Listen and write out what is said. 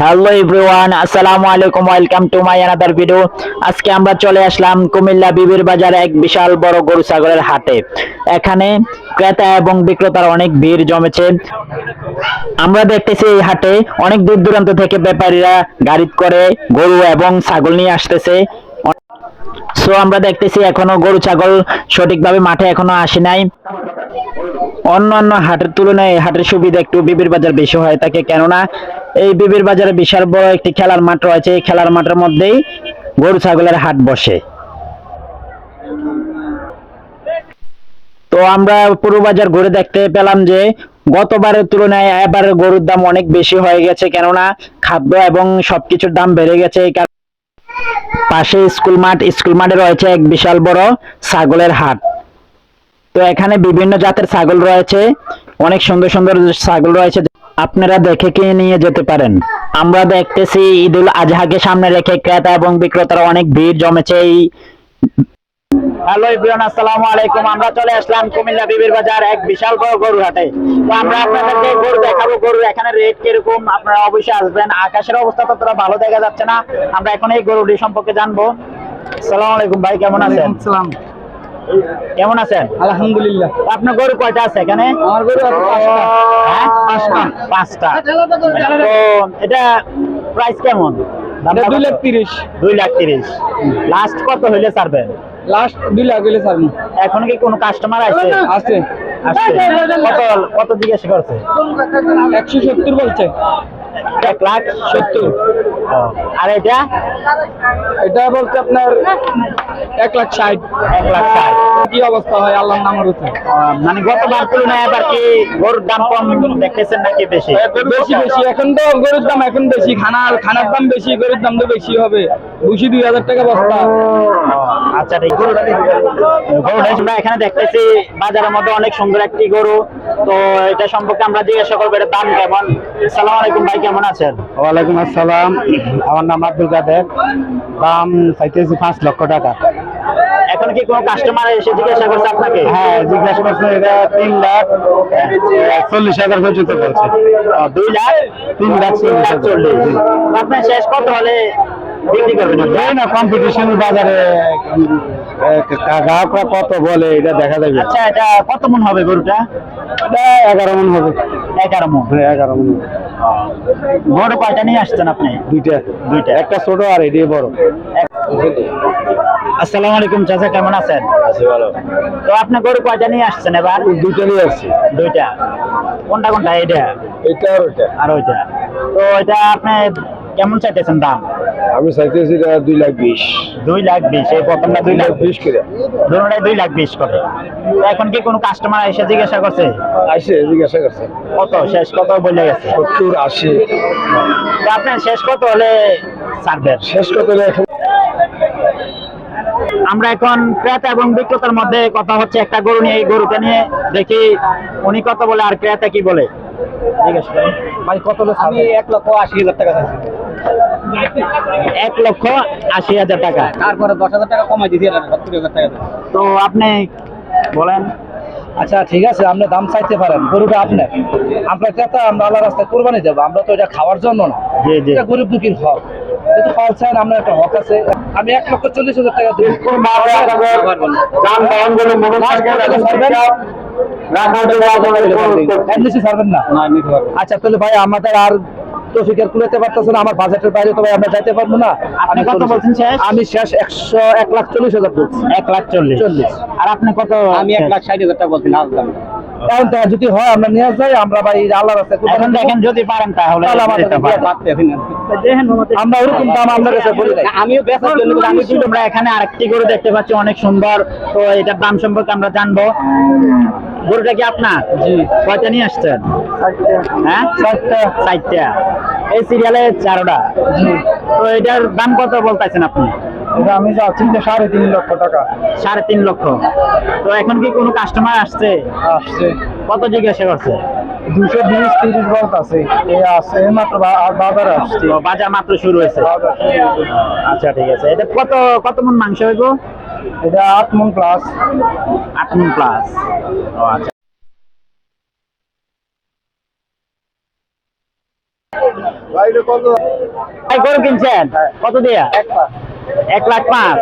Hello everyone আসসালামু আলাইকুম welcome to my another video আজকে আমরা চলে আসলাম কুমিল্লা বিবির বাজার এক বিশাল বড় গরু ছাগলের হাটে। এখানে ক্রেতা এবং বিক্রেতার অনেক ভিড় জমেছে। আমরা দেখতেছি এই হাটে অনেক দূর দূরান্ত থেকে ব্যাপারীরা গাড়ি করে গরু এবং ছাগল নিয়ে আসতেছে। সো আমরা দেখতেছি এখনও গরু ছাগল সঠিকভাবে মাঠে এখনও আসে নাই। অন্যান্য হাটের তুলনায় হাটের সুবিধা একটু বিবির বাজার বেশি হয়ে থাকে কেননা এই বিবির বাজারে বিশাল বড় একটি খেলার মাঠ রয়েছে। এই খেলার মাঠের মধ্যেই গরু, ছাগলের হাট বসে। তো আমরা পুরো বাজার ঘুরে দেখতে পেলাম যে, গতবারের তুলনায় এবারে গরুর দাম অনেক বেশি হয়ে গেছে, কেননা খাদ্য এবং সবকিছুর দাম বেড়ে গেছে। এই কারণে পাশে স্কুল মাঠ, স্কুল মাঠে রয়েছে এক বিশাল বড় ছাগলের হাট। তো এখানে বিভিন্ন জাতের ছাগল রয়েছে। অনেক সুন্দর সুন্দর ছাগল রয়েছে। আপনারা দেখে কিনে নিয়ে যেতে পারেন। আমরা দেখতেছি ঈদুল আজহাকে সামনে রেখে ক্রেতা এবং বিক্রেতারা অনেক ভিড় জমেছে এই হ্যালো ইব্রান আসসালামু আলাইকুম। আমরা চলে আসলাম কুমিল্লা বিবির বাজার এক বিশাল বড় গরু হাটে। তো আমরা আপনাদেরকে গরু দেখাবো। গরু এখানে রেট কীরকম? আপনারা অবশ্যই আসবেন। আকাশের অবস্থা ততটা ভালো দেখা যাচ্ছে না। আমরা এখন এই গরুটি সম্পর্কে জানব। আসসালামু আলাইকুম ভাই, কেমন আছেন? কেমন আছেন? আলহামদুলিল্লাহ। আপনার গরু কয়টা আছে এখানে? আমার গরু পাঁচটা। হ্যাঁ? পাঁচটা। তো এটা প্রাইস কেমন? দুই? লাখ তিরিশ। দুই লাখ তিরিশ। লাস্ট কত হইলে ছাড়বেন? লাস্ট দুই লাখ গেলে স্যার এখন কি কোনো কাস্টমার আছে। আছে। কত কত জিজ্ঞেস করছে? একশো সত্তর বলছে। এক লাখ সত্তর। আর এটা? এটা বলছে আপনার এক লাখ ষাট। এক লাখ ষাট। কি অবস্থা হয় আল্লাহর নামের আহ, মানে গতবার তুলনায় এবার কি গরুর দাম কম দেখতেছেন নাকি বেশি? বেশি বেশি। এখন তো গরুর দাম এখন বেশি। খানার খানার দাম বেশি গরুর দাম তো বেশি হবে। বুঝি দুই হাজার টাকা বস্তা। আচ্ছা ঠিক গরুটা গরুটা আমরা এখানে দেখতেছি বাজারের মধ্যে অনেক সুন্দর একটি গরু। তো এটা সম্পর্কে আমরা জিজ্ঞাসা করব এটার দাম কেমন? সালাম আলাইকুম ভাই কেমন আছেন? ওয়ালাইকুম আসসালাম। আমার নাম আব্দুল কাদের। দাম চাইতেছি পাঁচ লক্ষ টাকা। এখন কি কোনো কাস্টমার এসে জিজ্ঞাসা করছে আপনাকে? হ্যাঁ জিজ্ঞাসা করছে এটা তিন লাখ চল্লিশ হাজার পর্যন্ত বলছে। দুই লাখ তিন লাখ চল্লিশ হাজার। চল্লিশ। আপনার শেষ কত হলে বিক্রি করবেন আপনি? না কম্পিটিশন বাজারে গ্রাহকরা কত বলে এটা দেখা যাবে। আচ্ছা এটা কত মন হবে গরুটা? এটা এগারো মন হবে। এগারো মন। হ্যাঁ এগারো মন। হবে। কয়টা নিয়ে আসছেন আপনি? দুইটা। দুইটা। একটা ছোট আর এটাই বড়। আসসালামু আলাইকুম চাচা কেমন আছেন? আছে ভালো। তো আপনি গরু কয়টা নিয়ে আসছেন এবার? দুইটা নিয়ে আসছি। দুইটা। কোনটা কোনটা? এটা এটা আর ওইটা। আর ওইটা। তো এটা আপনি কেমন চাইতেছেন দাম? আমি চাইতেছি দুই লাখ বিশ। দুই লাখ বিশ এই প্রথমটা দুই লাখ বিশ করে। দুটাই দুই লাখ বিশ করে। এখন কি কোনো কাস্টমার এসে জিজ্ঞাসা করছে? আসে জিজ্ঞাসা করছে। কত? শেষ কত বলে গেছে? সত্তর আশি। আপনার শেষ কত হলে ছাড়বেন? শেষ কত এখন? আমরা এখন ক্রেতা এবং বিক্রেতার মধ্যে কথা হচ্ছে একটা গরু নিয়ে এই গরুটা নিয়ে দেখি উনি কত বলে আর ক্রেতা কি বলে? জিজ্ঞেস করেন। ভাই কত আমি এক লক্ষ আশি হাজার টাকা চাইছি। এক লক্ষ আশি হাজার টাকা তারপরে দশ হাজার টাকা কমাই টাকা তো আপনি বলেন আচ্ছা ঠিক আছে আপনি দাম চাইতে পারেন গরুটা আপনার আমরা ক্রেতা আমরা আল্লাহ রাস্তায় কোরবানি দেবো আমরা তো এটা খাওয়ার জন্য না এটা গরিব দুঃখীর হক চান আমরা একটা হক আছে আমি এক লক্ষ চল্লিশ হাজার টাকা আচ্ছা তাহলে ভাই আমাদের আর তৌফিকের কুলাতে পারতেছে না আমার বাজেটের বাইরে তো ভাই আমরা যাইতে পারব না। আপনি কত বলছেন শেষ? আমি শেষ একশো এক লাখ চল্লিশ হাজার বলছি। এক লাখ চল্লিশ। চল্লিশ। আর আপনি কত আমি এক লাখ ষাট হাজার টাকা বলছি না এখন তো যদি হয় আমরা নিয়ে যাই আমরা ভাই আল্লাহ রাস্তায় এখন দেখেন যদি পারেন তাহলে। আমরা ওরকম দাম আপনার কাছে বলি আমিও বেচার জন্য বলি, আমি কিন্তু আমরা এখানে আরেকটি গরু দেখতে পাচ্ছি অনেক সুন্দর। তো এটার দাম সম্পর্কে আমরা জানব। গরুটা কি আপনার? জি। কয়টা নিয়ে আসছেন? হ্যাঁ? চারটা চারটা এই সিরিয়ালে চারোটা। তো এটার দাম কত বলতেছেন আপনি? এটা আমি যাচ্ছি যে সাড়ে তিন লক্ষ টাকা। সাড়ে তিন লক্ষ। তো এখন কি কোনো কাস্টমার আসছে? আসছে। কত জিজ্ঞাসা করছে? দুশো বিশ তিরিশ বলত আছে। এই আছে এই মাত্র বাজারে আসছে। বাজার মাত্র শুরু হয়েছে। আচ্ছা ঠিক আছে। এটা কত কত মন মাংস হইব? এটা আট মন প্লাস আট মন প্লাস ও আচ্ছা। ভাই গরু কিনছেন? কত দিয়া? এক লাখ পাঁচ।